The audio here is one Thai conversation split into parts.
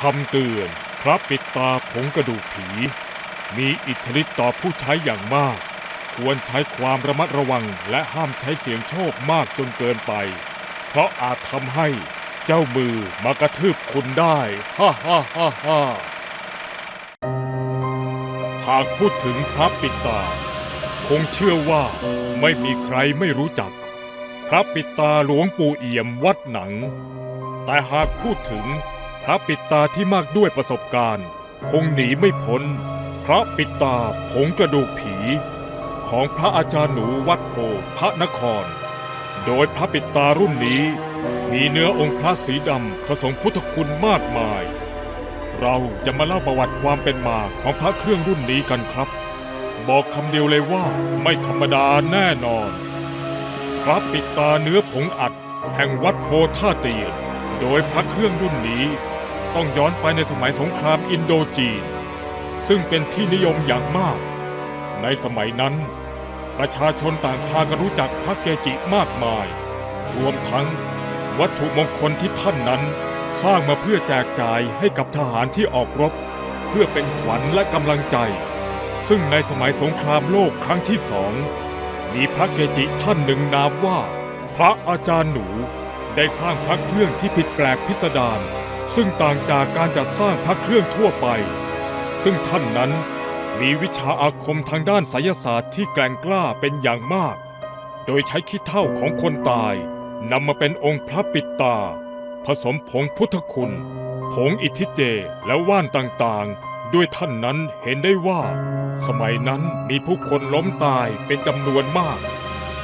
คำเตือน พระปิดตาผงกระดูกผี มีอิทธิฤทธิ์ต่อผู้ใช้อย่างมาก ควรใช้ความระมัดระวังและห้ามใช้เสียงโชคมากจนเกินไป เพราะอาจทำให้เจ้ามือมากระทืบคุณได้ ฮ่าฮ่าฮ่าฮ่าหากพูดถึงพระปิดตา คงเชื่อว่าไม่มีใครไม่รู้จัก พระปิดตาหลวงปู่เอี่ยมวัดหนัง แต่หากพูดถึง ระปิดตาที่มากด้วยประสบการณ์ คงหนีไม่พ้น พระปิดตาผงกระดูกผี ของพระอาจารย์หนูวัดโพพระนคร โดยพระปิดตารุ่นนี้ มีเนื้อองค์พระสีดำผสมพุทธคุณมากมาย เราจะมาเล่าประวัติความเป็นมาของพระเครื่องรุ่นนี้กันครับ บอกคำเดียวเลยว่าไม่ธรรมดาแน่นอน พระปิดตาเนื้อผงอัดแห่งวัดโพท่าเตียนโดยพระเครื่องรุ่นนี้ ต้องย้อนไปในสมัยสงครามอินโดจีน ซึ่งเป็นที่นิยมอย่างมาก ในสมัยนั้น ประชาชนต่างพากันรู้จักพระเกจิมากมาย รวมทั้งวัตถุมงคลที่ท่านนั้น สร้างมาเพื่อแจกจ่ายให้กับทหารที่ออกรบ เพื่อเป็นขวัญและกำลังใจ ซึ่งในสมัยสงครามโลกครั้งที่สองมีพระเกจิท่านหนึ่งนามว่า พระอาจารย์หนูได้สร้างพระเครื่องที่ผิดแปลกพิสดาร ซึ่งต่างจากการจัดสร้างพระเครื่องทั่วไป ซึ่งท่านนั้นมีวิชาอาคมทางด้านไสยศาสตร์ที่แกร่งกล้าเป็นอย่างมาก โดยใช้ขี้เท่าของคนตายนำมาเป็นองค์พระปิดตา ผสมผงพุทธคุณ ผงอิทธิเจและว่านต่างๆ ด้วยท่านนั้นเห็นได้ว่า สมัยนั้นมีผู้คนล้มตายเป็นจำนวนมาก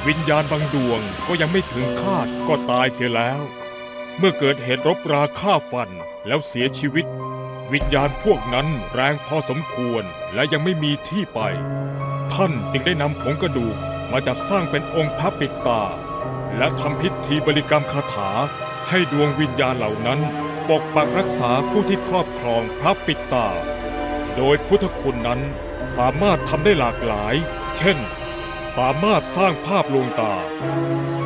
วิญญาณบางดวงก็ยังไม่ถึงคาดก็ตายเสียแล้ว เมื่อเกิดเหตุรบราฆ่าฟันแล้วเสียชีวิต วิญญาณพวกนั้นแรงพอสมควรและยังไม่มีที่ไป ท่านจึงได้นำผงกระดูกมาจัดสร้างเป็นองค์พระปิดตา และทำพิธีบริกรรมคาถา ให้ดวงวิญญาณเหล่านั้น ปกปักรักษาผู้ที่ครอบครองพระปิดตา โดยพุทธคุณนั้นสามารถทำได้หลากหลาย เช่น สามารถสร้างภาพลวงตา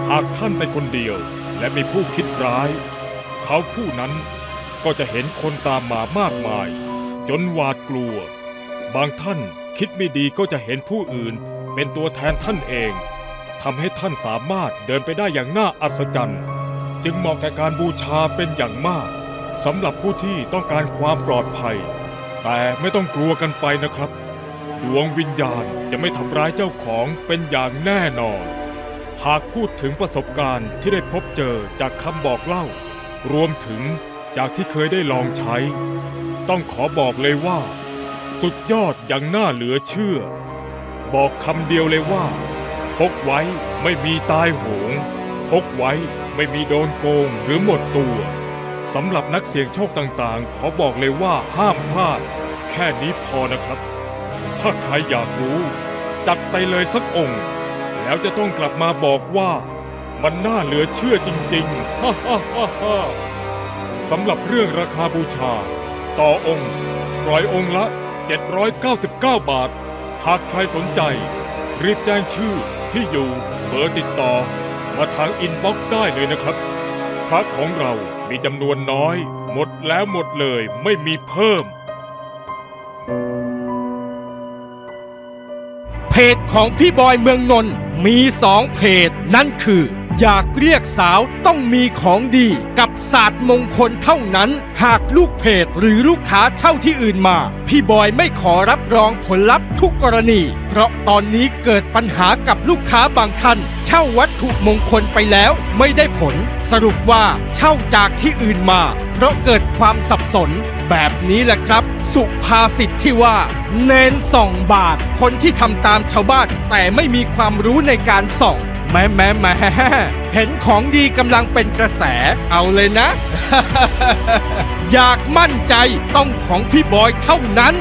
หากท่านเป็นคนเดียว และมีผู้คิดร้าย เขาผู้นั้นก็จะเห็นคนตามมามากมาย จนหวาดกลัว บางท่านคิดไม่ดีก็จะเห็นผู้อื่นเป็นตัวแทนท่านเองทำให้ท่านสามารถเดินไปได้อย่างน่าอัศจรรย์ จึงเหมาะแก่การบูชาเป็นอย่างมากสำหรับผู้ที่ต้องการความปลอดภัย แต่ไม่ต้องกลัวกันไปนะครับ ดวงวิญญาณจะไม่ทำร้ายเจ้าของเป็นอย่างแน่นอน หากพูดถึงประสบการณ์ที่ได้พบเจอจากคำบอกเล่า รวมถึงจากที่เคยได้ลองใช้ ต้องขอบอกเลยว่า สุดยอดอย่างน่าเหลือเชื่อ บอกคำเดียวเลยว่า พกไว้ไม่มีตายโหง พกไว้ไม่มีโดนโกงหรือหมดตัวสำหรับนักเสี่ยงโชคต่างๆ ขอบอกเลยว่าห้ามพลาด แค่นี้พอนะครับ ถ้าใครอยากรู้ จัดไปเลยสักองค์ แล้วจะต้องกลับมาบอกว่ามันน่าเหลือเชื่อจริงๆ ฮ่าฮ่าฮ่าฮ่าสำหรับเรื่องราคาบูชา ต่อองค์ร้อยองค์ละ 799 บาท หากใครสนใจ รีบแจ้งชื่อที่อยู่เบอร์ติดต่อ มาทางอินบ็อกซ์ได้เลยนะครับ พระของเรามีจำนวนน้อย หมดแล้วหมดเลยไม่มีเพิ่ม จของพี่บอยเมืองนนท์มีสองเพจ นั่นคือ อยากเรียกสาวต้องมีของดีกับศาสตร์มงคลเท่านั้น หากลูกเพจหรือลูกค้าเช่าที่อื่นมา พี่บอยไม่ขอรับรองผลลัพธ์ทุกกรณี เพราะตอนนี้เกิดปัญหากับลูกค้าบางท่าน เช่าวัตถุมงคลไปแล้วไม่ได้ผล สรุปว่าเช่าจากที่อื่นมา เพราะเกิดความสับสน แบบนี้แหละครับ สุภาษิตที่ว่า เน้นส่องบาท คนที่ทำตามชาวบ้านแต่ไม่มีความรู้ในการส่อง แม่แม่แม่เห็นของดีกำลังเป็นกระแส เอาเลยนะ อยากมั่นใจต้องของพี่บอยเท่านั้น